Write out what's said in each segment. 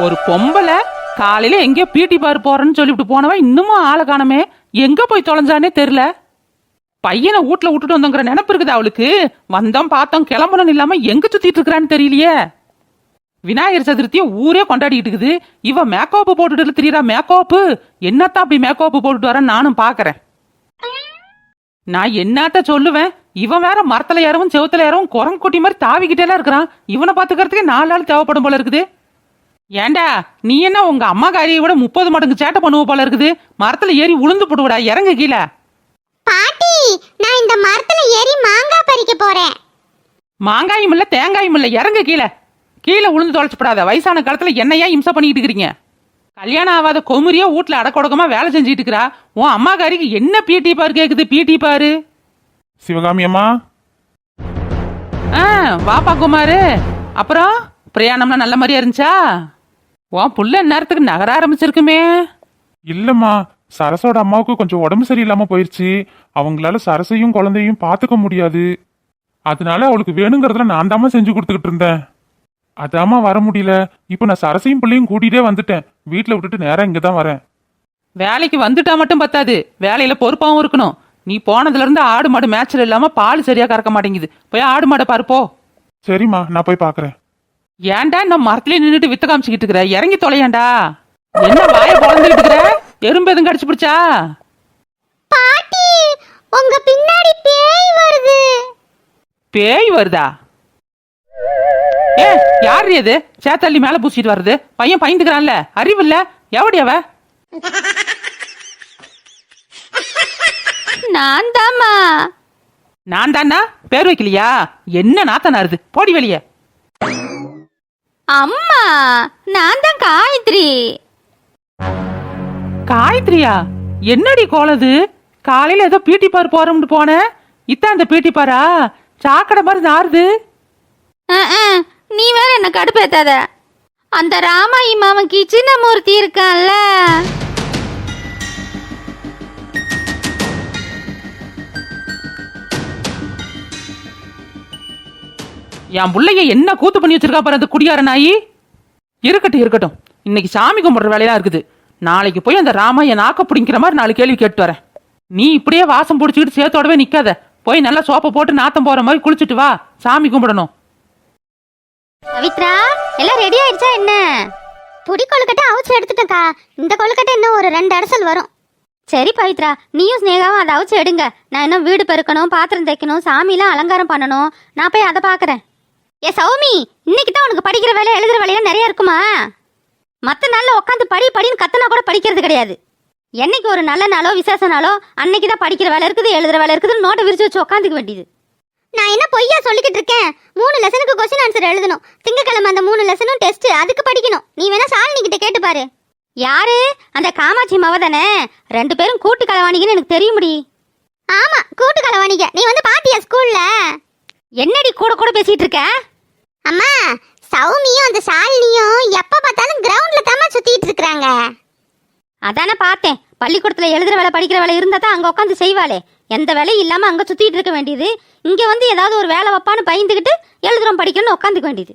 ஒரு பொம்பளை காலையில எங்கேயோ பீட்டி பார் போறேன்னு சொல்லிவிட்டு போனவன் இன்னமும் ஆளை காணமே. எங்க போய் தொலைஞ்சானே தெரியல. பையனை வீட்ல விட்டுட்டு வந்தோங்கிற நினப்பு இருக்குது அவளுக்கு. வந்தோம் பார்த்தோம் கிளம்பணும் இல்லாம எங்க சுத்திட்டு இருக்கிறான்னு தெரியலையே. விநாயகர் சதுர்த்தியை ஊரே கொண்டாடிட்டு இருக்குது. இவ மேக்கோப்பு போட்டுட்டு திரியறா மேக்கோப்பு. என்னத்தான் அப்படி மேக்கோப்பு போட்டுட்டு வரேன் நானும் பாக்குறேன் நான் என்னத்த சொல்லுவேன்? இவன் வேற மரத்துல ஏறவும் செவுத்துல ஏறவும் குரங்கு குட்டி மாதிரி தாவிக்கிட்டே இருக்கிறான். இவனை பாத்துக்கிறதுக்கு நாலு ஆள் தேவைப்படும் போல இருக்குது. ஏண்டா நீ என்ன உங்க அம்மா காரியை விட முப்பது மடங்கு சேட்டை பண்ணுவ போல இருக்குது? மரத்துல ஏறி உளுந்து போடுவடா இறங்கு கீழே. பாட்டி நான் இந்த மரத்துல ஏறி மாங்காய் பறிக்க போறேன். மாங்காயும் இல்ல தேங்காயும் இல்ல இறங்கு கீழே. கீழே உளுந்து தொலைச்சுப்படாத வயசான காலத்துல என்னையா இம்சை பண்ணிட்டு இருக்கிறீங்க? கல்யாணம் ஆகாத கொமுறியா வீட்டுல அடக்கொடக்கமா வேலை செஞ்சுட்டு இருக்கிறா? உன் அம்மா காரிக்கு என்ன பிடி பாரு கேக்குது பிடி பாரு. சிவகாமி அம்மா. ஆ வாப்பா குமாரு. அப்புறம் பிரயாணம்லாம் நல்ல மாதிரியா இருந்துச்சா? உன் புள்ள நேரத்துக்கு நகர ஆரம்பிச்சிருக்குமே. இல்லம்மா சரசோட அம்மாவுக்கு கொஞ்சம் உடம்பு சரியில்லாம போயிருச்சு. அவங்களால சரசையும் குழந்தையும் பாத்துக்க முடியாது. அதனால அவளுக்கு வேணுங்கிறதுல நான் தாம்மா செஞ்சு கொடுத்துக்கிட்டு இருந்தேன். அதாம்மா வர முடியல. இப்போ நான் சரசையும் பிள்ளையும் கூட்டிகிட்டே வந்துட்டேன். வீட்டில் விட்டுட்டு நேரா இங்கே தான் வரேன். வேலைக்கு வந்துட்டா மட்டும் பத்தாது. வேலையில பொறுப்பாவும் இருக்கணும். நீ போனதுல இருந்து ஆடு மாடு மேட்ச்ல இல்லாம பால் சரியா கறக்க மாட்டேங்குது. போய் ஆடு மாடை பாரு போ. சரிம்மா நான் போய் பார்க்குறேன் ஏன்டா நம்ம மரத்துலயே நின்னுட்டு வித்த காமிச்சுக்கிட்டு இருக்கிற? இறங்கி தொலையாண்டா. என்ன வாய பொழந்துகிட்டு இருக்கிற? எறும்பு எதுவும் கடிச்சு பிடிச்சா? பாட்டி உங்க பின்னாடி பேய் வருது. பேய் வருதா? ஏ யார் இது? சேத்தள்ளி மேல பூசிட்டு வருது பையன் பயந்துக்கிறான்ல. அறிவு இல்ல. எவடி அவ? நான் தாம்மா நான் தானா பேர் வைக்கலையா? என்ன நாத்தனாருது போடி வெளியே. அம்மா நான் தான் காயத்ரி. காயத்ரியா? என்னடி கோலது காலையில ஏதோ பீட்டி பார் போறோம்னு போனேன் இத்தான் அந்த பீட்டி பாரா? சாக்கடை மாதிரி நாருது நீ வேற என்ன கடுப்பேத்தாத? அந்த ராமாயி மாமன் கிச்சினமூர்த்தி இருக்கான்ல. என் பிள்ளைய என்ன கூத்து பண்ணி வச்சிருக்கா பாரு அந்த குடியார நாயி? இருக்கட்டும் இருக்கட்டும். இன்னைக்கு சாமி கும்பிட்ற வேலையா இருக்குது. நாளைக்கு போய் அந்த ராமைய நாக்க பிடிங்கிற மாதிரி நாலு கேள்வி கேட்டு வரேன். நீ இப்படியே வாசம் பிடிச்சிக்கிட்டு சேர்த்தோடவே நிக்காத. போய் நல்லா சோப்பை போட்டு நாத்தம் போற மாதிரி குளிச்சுட்டு வா. சாமி கும்பிடணும். பவித்ரா எல்லாம் ரெடி ஆயிடுச்சா என்ன? புடி கொழுக்கட்டை அவிச்சு எடுத்துட்டேன்க்கா. இந்த கொழுக்கட்டை இன்னும் ஒரு ரெண்டு அரசல் வரும். சரி பவித்ரா நீயும் ஸ்னேகாவும் அதை அவிச்சு எடுங்க. நான் இன்னும் வீடு பெருக்கணும் பாத்திரம் தைக்கணும் சாமிலாம் அலங்காரம் பண்ணணும். நான் போய் அதை பார்க்குறேன் ஏ சௌமி இன்னைக்கு தான் உனக்கு படிக்கிற வேலை எழுதுற வேலையெல்லாம் நிறைய இருக்குமா? மற்ற நாளில் உட்காந்து படி படின்னு கத்தனா கூட படிக்கிறது கிடையாது. என்னைக்கு ஒரு நல்ல நாளோ விசேஷ நாளோ அன்னைக்கு தான் படிக்கிற வேலை இருக்குது எழுதுற வேலை இருக்குதுன்னு நோட்டை விரிச்சு வச்சு உட்காந்துக்க வேண்டியது. நான் என்ன பொய்யா சொல்லிக்கிட்டு இருக்கேன்? மூணு லெசனுக்கு கொஸ்டின் ஆன்சர் எழுதணும். திங்கக்கிழமை அந்த மூணு லெசனும் டெஸ்ட் அதுக்கு படிக்கணும். நீ வேணா சாலினி கிட்ட கேட்டு பாரு. யாரு? அந்த காமாட்சி மவ தானே? ரெண்டு பேரும் கூட்டு கலவாணிகன்னு எனக்கு தெரியும்டி ஆமா கூட்டு கலவாணிக. நீ வந்து பாத்தியா ஸ்கூல்ல என்னடி கூட கூட பேசிட்டு இருக்க? அம்மா சௌமியும் அந்த சாலினியும் எப்ப பார்த்தாலும் கிரவுண்ட்ல தாமா சுத்திட்டு இருக்காங்க அதானே பார்த்தேன். பள்ளிக்கூடத்துல எழுதுற வேலை படிக்கிற வேலை இருந்தா தான் அங்க உட்காந்து செய்வாளே. எந்த வேலையும் இல்லாம அங்க சுத்திட்டு இருக்க வேண்டியது. இங்க வந்து ஏதாவது ஒரு வேலை வைப்பான்னு பயந்துகிட்டு எழுதுறோம் படிக்கணும்னு உட்காந்துக்க வேண்டியது.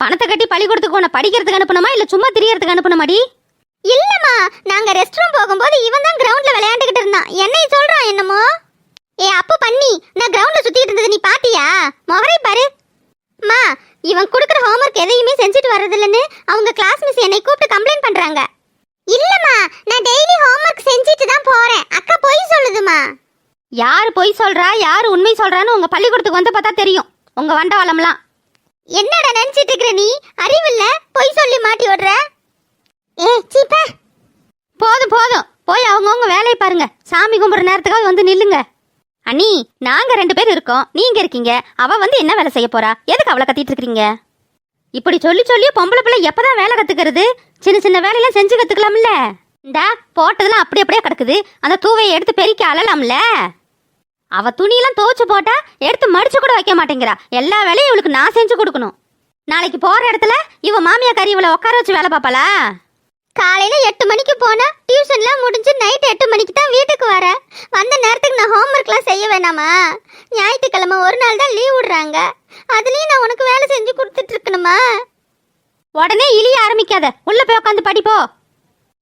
பணத்தை கட்டி பள்ளிக்கூடத்துக்கு உன்னை படிக்கிறதுக்கு அனுப்பணுமா இல்ல சும்மா திரியறதுக்கு அனுப்பணுமாடி இல்லம்மா நாங்க ரெஸ்ட் ரூம் போகும்போது இவன் தான் கிரவுண்ட்ல விளையாண்டுகிட்டு இருந்தான். என்னை சொல்றான் என்னமோ? ஏ அப்பு பண்ணி நான் கிரவுண்ட்ல சுத்திட்டு இருந்தது நீ பாத்தியா? முகரை பாரு. அம்மா இவன் கொடுக்குற ஹோம்ஒர்க் எதையுமே செஞ்சுட்டு வர்றதில்லன்னு அவங்க கிளாஸ் மிஸ் என்னை கூப்பிட்டு கம்ப்ளைண்ட் பண்றாங்க. இல்லம்மா நான் டெய்லி ஹோம்ஒர்க் செஞ்சுட்டு தான் போறேன். அக்கா பொய் சொல்லுதுமா யார் பொய் சொல்றா யார் உண்மை சொல்றான்னு உங்க பள்ளிக்கூடத்துக்கு வந்து பார்த்தா தெரியும். உங்க வண்டவாளம்லாம். என்னடா நினைச்சிட்டு இருக்கிற நீ? அறிவில்ல? பொய் சொல்லி மாட்டி விடுற? ஏ சீப்பா. போதும் போதும். போய் அவங்கவுங்க வேலையை பாருங்க. சாமி கும்பிட்ற நேரத்துக்காக வந்து நில்லுங்க. அண்ணி நாங்க ரெண்டு பேர் இருக்கோம். நீங்க இருக்கீங்க. அவ வந்து என்ன வேலை செய்ய போறா? எதுக்கு அவளை கத்திட்டு இருக்கிறீங்க? இப்படி சொல்லி சொல்லி பொம்பளை பிள்ளை எப்பதான் வேலை கத்துக்கிறது? சின்ன சின்ன வேலையெல்லாம் செஞ்சு கத்துக்கலாம்ல? இந்தா போட்டதெல்லாம் அப்படி அப்படியே கிடக்குது. அந்த தூவையை எடுத்து பெருக்கி அழலாம்ல அவ துணியெல்லாம் துவைச்சு போட்டா எடுத்து மடிச்சு கூட வைக்க மாட்டேங்கிறா. எல்லா வேலையும் இவளுக்கு நான் செஞ்சு கொடுக்கணும். நாளைக்கு போற இடத்துல இவ மாமியா கறி இவளை உட்கார வச்சு வேலை பார்ப்பாளா? காலையில எட்டு மணிக்கு போனா டியூஷன்லாம் முடிஞ்சு நைட் எட்டு மணிக்கு தான் வீட்டுக்கு வர. வந்த நேரத்துக்கு நான் ஹோம்ஒர்க்லாம் செய்ய வேணாமா? ஞாயிற்றுக்கிழமை ஒரு நாள் தான் லீவ் விடுறாங்க. அதுலயும் நான் உனக்கு வேலை செஞ்சு கொடுத்துட்டு இருக்கணுமா? உடனே இழிய ஆரம்பிக்காத. உள்ள போய் உட்காந்து படிப்போ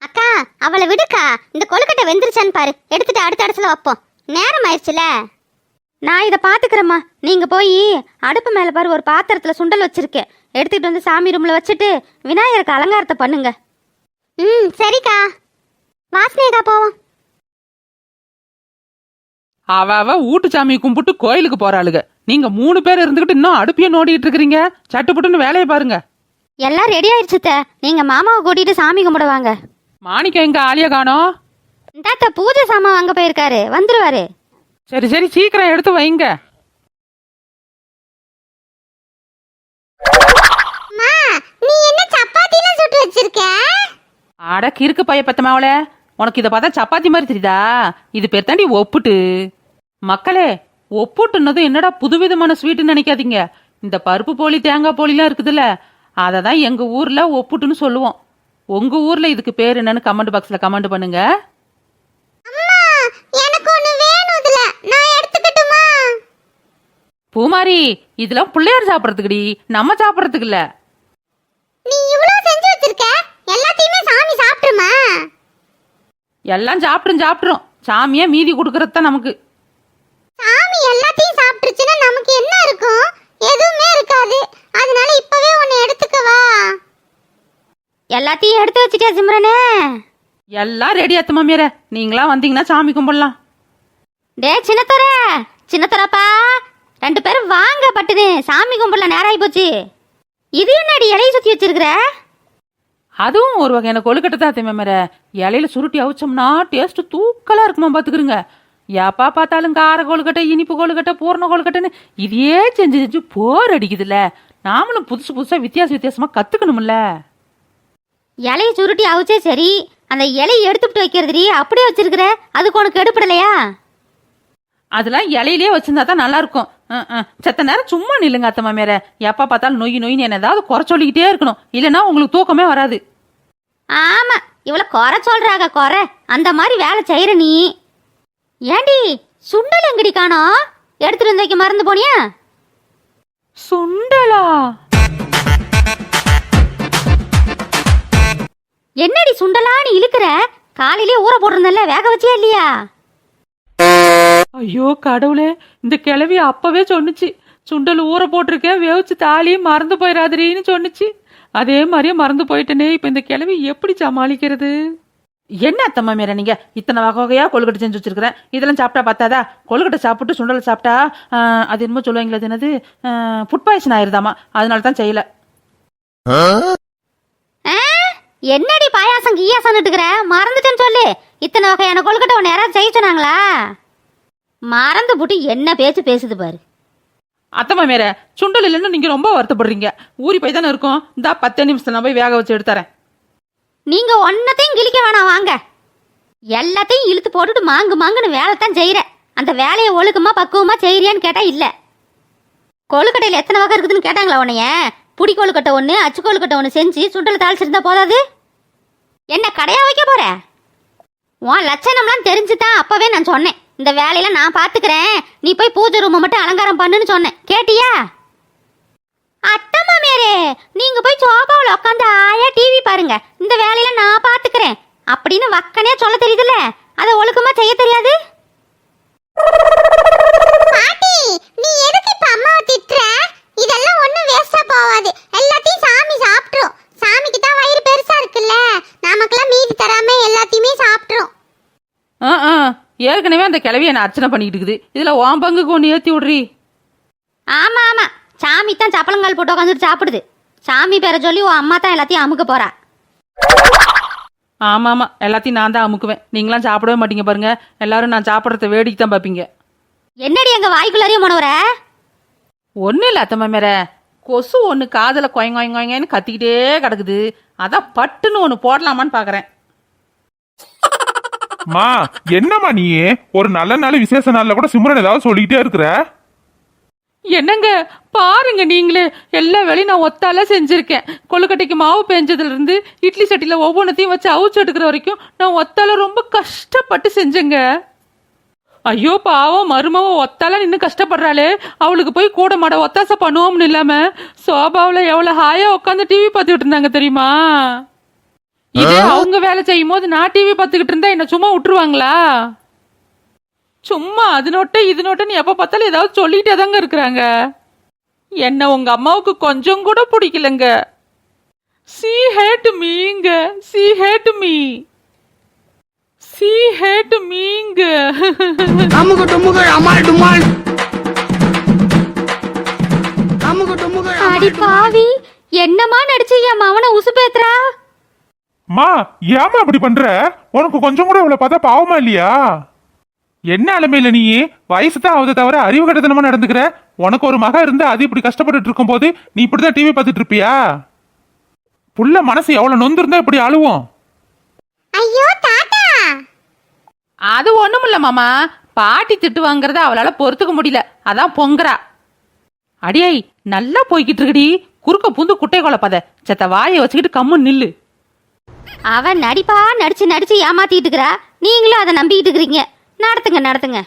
அக்கா அவளை விடுக்கா. இந்த கொழுக்கட்டை வெந்துருச்சான்னு பாரு. எடுத்துட்டு அடுத்த இடத்துல வைப்போம். நேரம் ஆயிடுச்சுல? நான் இதை பாத்துக்கிறேம்மா நீங்க போய் அடுப்பு மேல பாரு ஒரு பாத்திரத்துல சுண்டல் வச்சிருக்கேன். எடுத்துக்கிட்டு வந்து சாமி ரூம்ல வச்சுட்டு விநாயகருக்கு அலங்காரத்தை பண்ணுங்க. ம் சரிக்கா. வாசனைக்கா போவோம். அவ அவ வீட்டு சாமியை கும்பிட்டு கோயிலுக்கு போறாளுக. நீங்க மூணு பேர் இருந்துகிட்டு இன்னும் அடுப்பிய நோண்டிட்டு இருக்கிறீங்க. சட்டுப்புட்டுன்னு வேலையை பாருங்க. எல்லாம் ரெடி ஆயிடுச்சு அத்தை. நீங்க மாமாவை கூட்டிட்டு சாமி கும்பிடுவாங்க. மாணிக்கம் எங்க ஆலியா காணோம்? இந்தாத்த பூஜை சாமான் வாங்க போயிருக்காரு. வந்துருவாரு. சரி சரி சீக்கிரம் எடுத்து வைங்க. நீ என்ன சப்பாத்திலாம் சுட்டு வச்சிருக்க? அட கிறுக்கு பைய பத்தமாவளே? உனக்கு இதை பார்த்தா சப்பாத்தி மாதிரி தெரியுதா? இது பேர் தாண்டி ஒப்புட்டு. மக்களே ஒப்புட்டுன்னதும் என்னடா புதுவிதமான ஸ்வீட்டுன்னு நினைக்காதீங்க. இந்த பருப்பு போலி தேங்காய் போலிலாம் இருக்குதுல்ல அதை தான் எங்கள் ஊரில் ஒப்புட்டுன்னு சொல்லுவோம். உங்கள் ஊரில் இதுக்கு பேர் என்னன்னு கமெண்ட் பாக்ஸில் கமெண்ட் பண்ணுங்க. பூமாரி இதெல்லாம் பிள்ளையார் சாப்பிட்றதுக்குடி. நம்ம சாப்பிட்றதுக்கு இல்லை. நீ இவ்ளோ செஞ்சு வச்சிருக்க? எல்லாத்தையுமே சாமி சாப்பிட்டுருமா? எல்லாம் சாப்பிட்ரும் சாப்பிட்ரும் சாமியாக மீதி கொடுக்கறது தான் நமக்கு. சாமி எல்லாத்தையும் சாப்பிட்டுருச்சுன்னா நமக்கு என்ன இருக்கும்? எதுவுமே இருக்காது. அதனால இப்பவே ஒன்னு எடுத்துக்கவா எல்லாத்தையும் எடுத்து வச்சிட்டியா சிம்ரனே? எல்லாம் ரெடி அத்து மாமியார. நீங்களாம் வந்தீங்கன்னா சாமி கும்பிடலாம். டே சின்னத்தர. சின்னத்தரப்பா. ரெண்டு பேரும் வாங்க பட்டுது சாமி கும்பிடல நேரம் ஆகி போச்சு. இது என்னடி இலைய சுத்தி வச்சிருக்கிற? அதுவும் ஒரு வகையான கொழுக்கட்டை தான் தேமேமர இலையில சுருட்டி அவிச்சோம்னா டேஸ்ட் தூக்கலா இருக்குமா பாத்துக்கிறங்க எப்பா பார்த்தாலும் கார கொழுக்கட்டை இனிப்பு கொழுக்கட்டை பூர்ண கொழுக்கட்டைன்னு இதையே செஞ்சு செஞ்சு போர் அடிக்குதுல்ல. நாமளும் புதுசு புதுசா வித்தியாச வித்தியாசமா கத்துக்கணும்ல. இலைய சுருட்டி அவிச்சே சரி. அந்த இலையை எடுத்துட்டு வைக்கிறதுடி அப்படியே வச்சிருக்கிற. அதுக்கு உனக்கு எடுப்படலையா? அதெல்லாம் இலையிலே வச்சிருந்தா தான் நல்லா இருக்கும். அஹ், அஹ். செத்த நேரம் சும்மா நில்லுங்க அத்தை மாமியார. எப்பா பார்த்தாலும் நொய் நொய்னு என்ன ஏதாவது குறை சொல்லிக்கிட்டே இருக்கணும். இல்லைன்னா உங்களுக்கு தூக்கமே வராது. ஆமா இவ்வளவு குறை சொல்றாங்க குறை. அந்த மாதிரி வேலை செய்யற நீ. ஏண்டி சுண்டல் எங்கடி காணோம் எடுத்துட்டு வந்து வைக்க மறந்து போனியா? சுண்டலா? என்னடி சுண்டலான்னு இழுக்கிற? காலையிலே ஊற போட்டிருந்தல்ல வேக வச்சியா இல்லையா? ஐயோ கடவுளே இந்த கிழவி அப்பவே சொன்னுச்சு. சுண்டல் ஊற போட்டிருக்கேன் வேவிச்சு தாலியும் மறந்து போயிடாதீன்னு சொன்னுச்சு. அதே மாதிரியே மறந்து போயிட்டனே இப்போ இந்த கிழவி எப்படி சமாளிக்கிறது? என்ன அத்தம்மா மேல நீங்க? இத்தனை வகை வகையா கொழுக்கட்டை செஞ்சு வச்சிருக்கிறேன். இதெல்லாம் சாப்பிட்டா பார்த்தாதா கொழுக்கட்டை சாப்பிட்டு சுண்டல் சாப்பிட்டா அது என்னமோ சொல்லுவாங்களே அது என்னது? ஃபுட் பாய்சன் ஆயிருதாமா? அதனால தான் செய்யல. ஆ? என்னடி பாயாசம் கீயாசம் இருக்கிற மறந்துட்டேன்னு சொல்லு. இத்தனை வகையான கொழுக்கட்டை உன்னை யாராவது செய்ய சொன்னாங்களா? மறந்து புட்டு என்ன பேச்சு பேசுது பாரு. அத்தம்மா மேல சுண்டல் இல்லைன்னு நீங்க ரொம்ப வருத்தப்படுறீங்க. ஊறி போய் தானே இருக்கும். இந்தா பத்து நிமிஷத்துல நான் போய் வேக வச்சு எடுத்துறேன். நீங்க ஒன்னத்தையும் கிழிக்க வேணாம் வாங்க. எல்லாத்தையும் இழுத்து போட்டுட்டு மாங்கு மாங்குன்னு வேலை தான் செய்யற. அந்த வேலையை ஒழுக்கமா பக்குவமா செய்யறியான்னு கேட்டா இல்ல. கொழுக்கட்டையில எத்தனை வகை இருக்குதுன்னு கேட்டாங்களா உன்னைய? புடி கொழுக்கட்டை ஒன்று அச்சு கொழுக்கட்டை ஒன்று செஞ்சு சுண்டல் தாளிச்சிருந்தா போதாது? என்ன கடையா வைக்க போற? உன் லட்சணம்லாம் தெரிஞ்சு தான் அப்பவே நான் சொன்னேன். இந்த வேலையில நான் பாத்துக்கிறேன். நீ போய் பூஜை ரூமை மட்டும் அலங்காரம் பண்ணுன்னு சொன்னேன். கேட்டியா? அத்தை மாமியாரே நீங்க போய் சோபாவில் உட்காந்து ஆயா டிவி பாருங்க. இந்த வேலையில நான் பாத்துக்கிறேன். அப்படின்னு வக்கனே சொல்ல தெரியுதுல்ல? அதை ஒழுக்கமா செய்ய தெரியாது? பாட்டி நீ எதுக்கு இப்ப அம்மாவை திட்டுற? இதெல்லாம் ஒண்ணும் வேஸ்டா போகாது. எல்லாத்தையும் சாமி சாப்பிட்டுரும். சாமிக்கு தான் வயிறு பெருசா இருக்குல்ல. நமக்கெல்லாம் மீதி தராம எல்லாத்தையுமே சாப்பிட்டுரும். ஆ ஆ. ஏற்கனவே அந்த கிழவியை நான் அர்ச்சனை பண்ணிக்கிட்டு இருக்குது. இதுல உன் பங்குக்கு ஒன்று ஏற்றி விட்றி. ஆமா ஆமா. சாமி தான் சப்பளங்கால் போட்டு உட்காந்துட்டு சாப்பிடுது. சாமி பேரை சொல்லி உன் அம்மா தான் எல்லாத்தையும் அமுக்க போறா. ஆமா ஆமா. எல்லாத்தையும் நான் தான் அமுக்குவேன். நீங்களாம் சாப்பிடவே மாட்டீங்க பாருங்க. எல்லாரும் நான் சாப்பிட்றத வேடிக்கை தான் பார்ப்பீங்க. என்னடி எங்க வாய்க்குள்ளாரையும் போனவர ஒன்றும் இல்லை அத்தம்மா மேர கொசு ஒன்று காதில் கொயங்க கொயங்கன்னு கத்திக்கிட்டே கிடக்குது. அதான் பட்டுன்னு ஒன்று போடலாமான்னு பார்க்குறேன் மா என்னம்மா நீ ஒரு நல்ல நாள் விசேஷ நாள்ல கூட சிம்ரன் ஏதாவது சொல்லிக்கிட்டே இருக்கிற? என்னங்க? பாருங்க நீங்களே. எல்லா வேலையும் நான் ஒத்தால செஞ்சிருக்கேன். கொழுக்கட்டைக்கு மாவு பெஞ்சதுல இருந்து இட்லி சட்டியில் ஒவ்வொன்றத்தையும் வச்சு அவிச்சு எடுக்கிற வரைக்கும் நான் ஒத்தால ரொம்ப கஷ்டப்பட்டு செஞ்சேங்க. ஐயோ பாவம் மருமவ ஒத்தால நின்னு கஷ்டப்படுறாளே. அவளுக்கு போய் கூட மாட ஒத்தாசை பண்ணுவோம்னு இல்லாம சோபாவில் எவ்வளோ ஹாயா உட்காந்து டிவி பார்த்துக்கிட்டு இருந்தாங்க தெரியுமா? இதே அவங்க வேலை செய்யும் போது நான் டிவி பார்த்துக்கிட்டு இருந்தா என்ன சும்மா விட்டுருவாங்களா? சும்மா அது நோட்ட இது நோட்டன்னு எப்ப பார்த்தாலும் ஏதாவது சொல்லிட்டே தாங்க இருக்கிறாங்க. என்ன உங்க அம்மாவுக்கு கொஞ்சம் கூட பிடிக்கலங்க. She hate மீங்க she hate me she hate மீங்க அமுகு டுமுகு அமால் டுமால். அமுகு டுமுகு அடி பாவி என்னமா நடிச்சு என் மவனை உசுப்பேத்துறா? மா ஏமா அப்படி பண்ற? உனக்கு கொஞ்சம் கூட இவ்வளவு பார்த்தா பாவமா இல்லையா? என்ன அலமையில நீ? வயசு தான் ஆகுது தவிர அறிவு கட்டத்தனமா நடந்துக்கிற? உனக்கு ஒரு மக இருந்து அது இப்படி கஷ்டப்பட்டுட்டு இருக்கும் போது நீ இப்படிதான் டிவி பார்த்துட்டு இருப்பியா? புள்ள மனசு எவ்வளவு நொந்திருந்தா இப்படி அழுவோம்? ஐயோ தாத்தா! அது ஒண்ணும் இல்ல மாமா. பாட்டி திட்டு வாங்குறத அவளால பொறுத்துக்க முடியல. அதான் பொங்குறா. அடியை நல்லா போய்கிட்டு இருக்குடி. குறுக்க பூந்து குட்டை குழப்பாத செத்த வாயை வச்சுக்கிட்டு கம்முன்னு நில்லு. அவன் நடிப்பா நடிச்சு நடிச்சு ஏமாத்திட்டு இருக்கிறா நீங்களும் அதை நம்பிக்கிட்டு இருக்கிறீங்க. நடத்துங்க நடத்துங்க.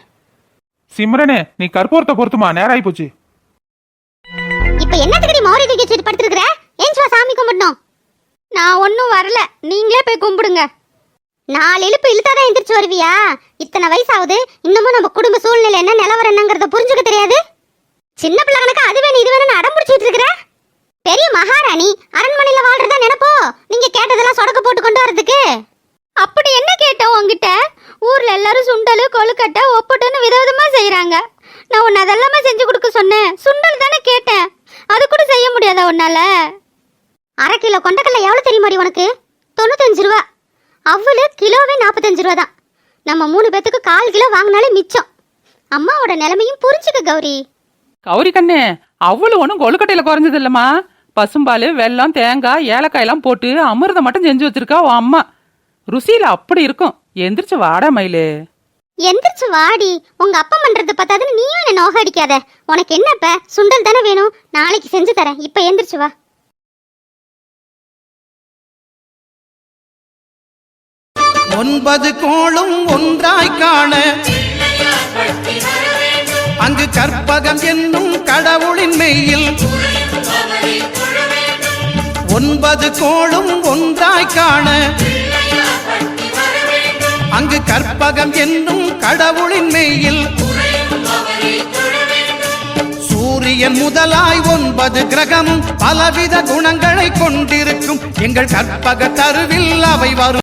சிம்ரனே நீ கற்பூரத்தை பொறுத்துமா நேரம் ஆகி போச்சு. இப்ப என்னத்துக்கு நீ மௌரி தூக்கி வச்சுட்டு படுத்துருக்குற? ஏன் சுவா சாமி கும்பிடணும்? நான் ஒன்றும் வரல. நீங்களே போய் கும்பிடுங்க. நாலு இழுப்பு இழுத்தாதான் எந்திரிச்சு வருவியா? இத்தனை வயசாகுது இன்னமும் நம்ம குடும்ப சூழ்நிலை என்ன நிலவரம் என்னங்கிறத புரிஞ்சுக்க தெரியாது? சின்ன பிள்ளை கணக்கு அது வேணும் இது வேணும்னு அடம் பிடிச்சிட்டு இருக்கிற? பெரிய மகாராணி அரண்மனையில வாழ்றதா நினைப்போ? நீங்க கேட்டதெல்லாம் சொடக்க போட்டு கொண்டு வரதுக்கு அப்படி என்ன கேட்டோம் உங்ககிட்ட ஊர்ல எல்லாரும் சுண்டலு கொழுக்கட்டை ஒப்புட்டுன்னு விதவிதமா செய்யறாங்க நான் உன்னை அதெல்லாமே செஞ்சு கொடுக்க சொன்னேன். சுண்டல் தானே கேட்டேன். அது கூட செய்ய முடியாதா உன்னால? அரை கிலோ கொண்டக்கடலை எவ்வளோ தெரியுமாடி உனக்கு? தொண்ணூத்தஞ்சு ரூபா. அவ்வளோ கிலோவே நாற்பத்தஞ்சு ரூபா தான். நம்ம மூணு பேத்துக்கு கால் கிலோ வாங்கினாலே மிச்சம். அம்மாவோட நிலைமையும் புரிஞ்சுக்க கௌரி. கௌரி கண்ணு அவ்வளவு ஒன்றும் கொழுக்கட்டையில குறைஞ்சது இல்லம்மா. பசும்பால் வெல்லம் தேங்காய் ஏலக்காய் எல்லாம் போட்டு அமிர்தம் மட்டும் செஞ்சு வச்சிருக்கா உன் அம்மா. ருசியில அப்படி இருக்கும். எந்திரிச்சு வாடா மயிலு. எந்திரிச்சு வாடி. உங்க அப்பா பண்றது பார்த்தாதுன்னு நீயும் என்ன நோக அடிக்காத. உனக்கு என்னப்ப? சுண்டல் தானே வேணும். நாளைக்கு செஞ்சு தரேன். இப்ப எந்திரிச்சு வா. ஒன்பது கோளும் ஒன்றாய் காண. அங்கு கற்பகம் என்னும் கடவுளின் மெய்யில் ஒன்பது கோளும் ஒன்றாய் காண. அங்கு கற்பகம் என்னும் கடவுளின் மெய்யில் சூரியன் முதலாய் ஒன்பது கிரகமும் பலவித குணங்களை கொண்டிருக்கும். எங்கள் கற்பக தருவில் அவை வரும்.